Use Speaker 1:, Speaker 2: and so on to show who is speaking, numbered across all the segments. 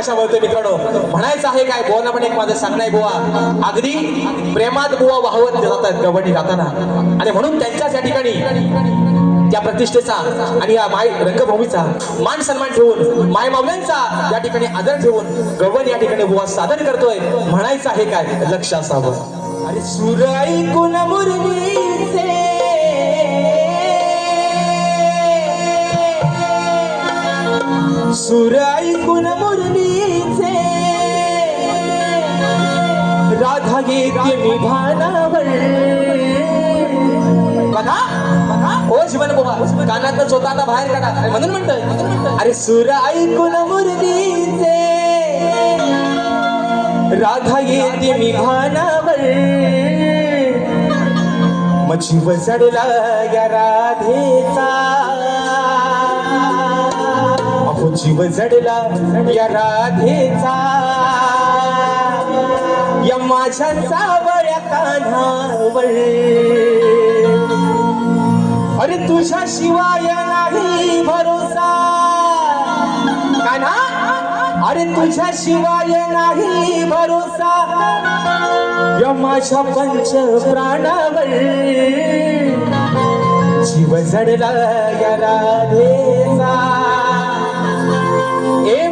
Speaker 1: तमाशा बोलतोय मित्रांनो. म्हणायचं आहे काय बोलणं पण एक माझं सांगणं आहे बुवा. अगदी प्रेमात बुवा वाहवत जातात गवणी जाताना. आणि म्हणून त्यांच्याच या ठिकाणी त्या प्रतिष्ठेचा आणि या माय रंगभूमीचा मान सन्मान ठेवून माय मावल्यांचा या ठिकाणी आदर ठेवून गवन या ठिकाणी बुवा सादर करतोय. म्हणायचं आहे काय लक्ष असावं. अरे सुराई ऐकून मुरलीचे सुर ऐकून राधा येते मी भानावर बघा ओ जीवन बोबा कानात स्वतःला बाहेर काढा. म्हणून म्हणतोय अरे सुर ऐकून मुरलीचे. राधा येते मी भानावर मग जीव जडला या राधेचा. अहो जीव जडला या राधेचा. या माझ्या सावळ्या कान्हावर अरे तुझ्या शिवाय नाही भरोसा. कान्हा? अरे तुझ्या शिवाय नाही भरोसा. या माझ्या पंच प्राणावर जीव जडला या राधेचा.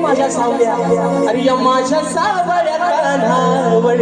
Speaker 1: माझ्या सावल्या. अरे या माझ्या सावळ्या कान्हावर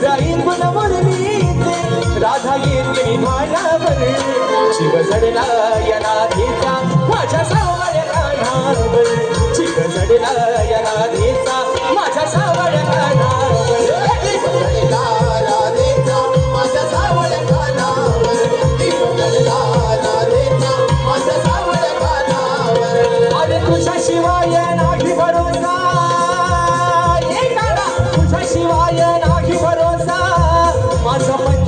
Speaker 1: सुराई कुण मुरलीचे राधा येते भानावर शिव जडला या राधेचा माझ्या सावळ्या कानावर शिव जडला या राधेचा माझ्या सावळ्या कानावर शिवाय नाही भरोसा. तुझ्या शिवाय नाही भरोसा. माझा पंच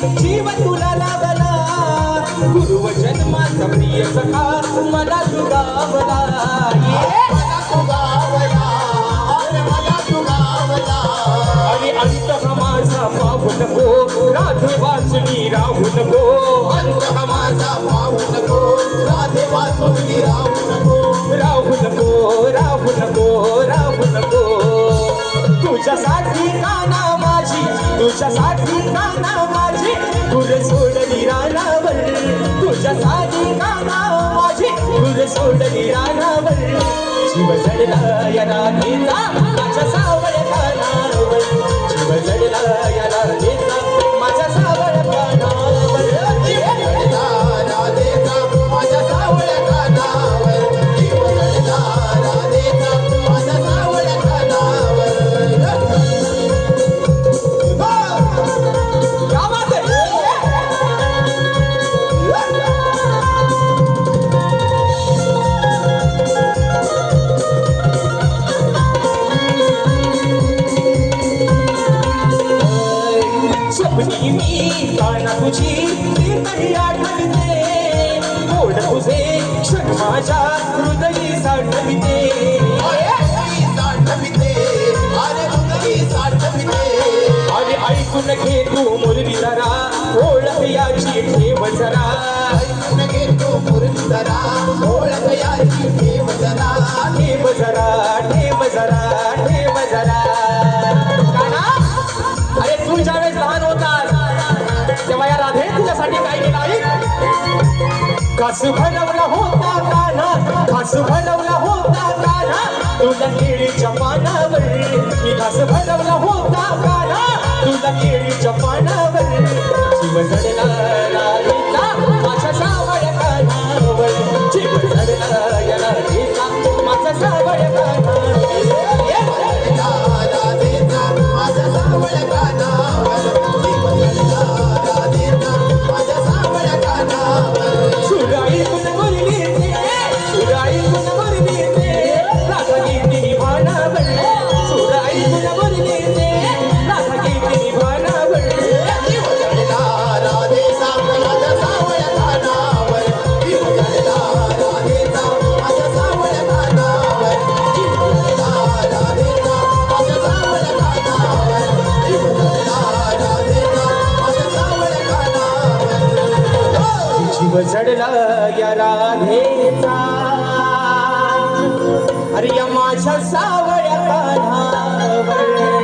Speaker 1: जीव तुला लागला गुरु जन्माचा प्रिय सखा मला तुगावला आणि अंत हा माझा पाहू नको राधे राहू नको राहू नको राहू नको तुझ्यासाठी काना माझी तुझ्यासाठी काना माझी सोडली रानावर. तुझ्यासाठी काना माझी तुझे सोडली रानावर. शिव जडला या राधेचा माझ्या सावळ्या कानावर शिव जडला या राधेचा माझ्या हृदयी साठविते. आणि ऐकून घे तू मुरली जरा ओळख याची ठेव जरा.
Speaker 2: जरा ओळख याची ठेव जरा
Speaker 1: ठेव जरा ठेव जरा. ठेव जरा अरे तू ज्यावेळेस लहान होतास तेव्हा या राधे तुझ्यासाठी काय केलं आई? कास भरवला होता? काना कास भरवला होता काना तुला केळीच्या पानावर मी घास भरवला होता काना तुला केळीच्या पानावर. जीव जडला जीव जडला या राधेचा. अरे या माझ्या सावळ्या कानावर